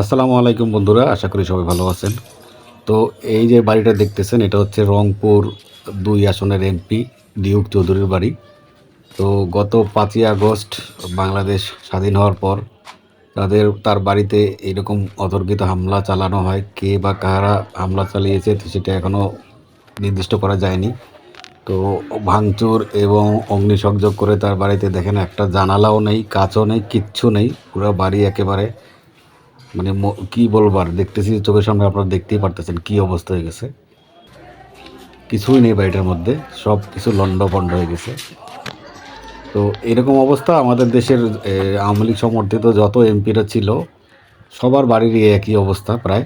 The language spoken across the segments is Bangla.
আসসালামু আলাইকুম বন্ধুরা, আশা করি সবাই ভালো আছেন। তো এই যে বাড়িটা দেখতেছেন, এটা হচ্ছে রংপুর দুই আসনের এমপি ডিউক চৌধুরীর বাড়ি। তো গত পাঁচই আগস্ট বাংলাদেশ স্বাধীন হওয়ার পর তাদের, তার বাড়িতে এরকম অতর্কিত হামলা চালানো হয়, কে বা কারা হামলা চালিয়েছে তো সেটা এখনও নির্দিষ্ট করা যায়নি। তো ভাঙচুর এবং অগ্নিসংযোগ করে তার বাড়িতে দেখেন একটা জানালাও নেই, কাচও নেই, কিচ্ছু নেই, পুরো বাড়ি একেবারে মানে কি বলবার দেখতেছি চোখের সামনে আপনারা দেখতেই পারতেছেন কি অবস্থা হয়ে গেছে। কিছুই নেই বাড়িটার মধ্যে, সব কিছু লন্ড ভন্ড হয়ে গেছে। তো এরকম অবস্থা আমাদের দেশের আওয়ামী লীগ সমর্থিত যত এমপিরা ছিল, সবার বাড়িরই একই অবস্থা প্রায়।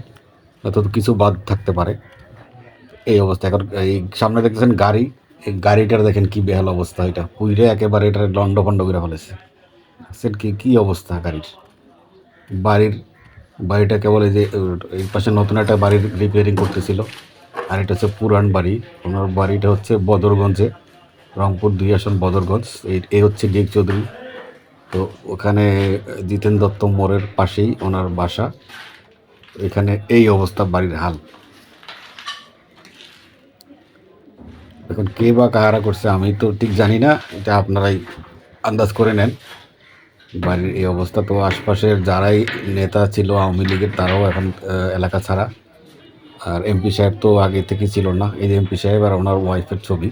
অত কিছু বাদ থাকতে পারে। এই অবস্থা। এখন এই সামনে দেখতেছেন গাড়ি। এই গাড়িটার দেখেন কি বেহাল অবস্থা এটা। পুইরে একেবারে এটা লন্ড ভন্ড করে ফেলেছে। কি কি অবস্থা গাড়ির? বাড়ির বাড়িটা কেবল এই যে এই পাশে নতুন একটা বাড়ির রিপেয়ারিং করতেছিল। আর এটা হচ্ছে পুরান বাড়ি। ওনার বাড়িটা হচ্ছে বদরগঞ্জে, রংপুর দুই আসন বদরগঞ্জ। এই এই হচ্ছে ডিক চৌধুরী। তো ওখানে জিতেন দত্ত মোড়ের পাশেই ওনার বাসা। এখানে এই অবস্থা বাড়ির হাল। এখন কে বা কাহারা করছে আমি তো ঠিক জানি না। এটা আপনারাই আন্দাজ করে নেন। বাড়ির এই অবস্থা। তো আশপাশের যারাই নেতা ছিল আওয়ামী লীগের, তারাও এখন এলাকা ছাড়া। আর এমপি সাহেব তো আগে থেকে ছিল না। এই যে এমপি সাহেব আর ওনার ওয়াইফের ছবি,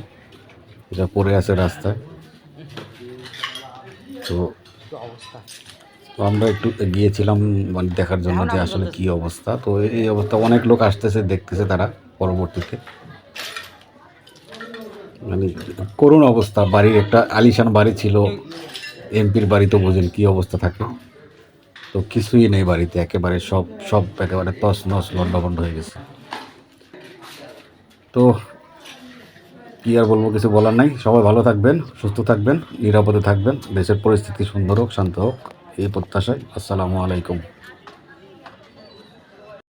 এটা পড়ে আছে রাস্তায়। তো তো আমরা একটু গিয়েছিলাম মানে দেখার জন্য যে আসলে কি অবস্থা। তো এই অবস্থা অনেক লোক আসতেছে, দেখতেছে তারা পরবর্তীতে। মানে করুণ অবস্থা। বাড়ির একটা আলিশান বাড়ি ছিল। এমপির বাড়িতে বোঝেন কি অবস্থা থাকে? তো কিছুই নেই বাড়িতে, একেবারে সব সব একেবারে তস নস লন্ডভন্ড হয়ে গেছে। তো কি আর বলব, কিছু বলার নাই। সবাই ভালো থাকবেন, সুস্থ থাকবেন, নিরাপদে থাকবেন। দেশের পরিস্থিতি সুন্দর হোক, শান্ত হোক, এই প্রত্যাশায়। আসসালামু আলাইকুম।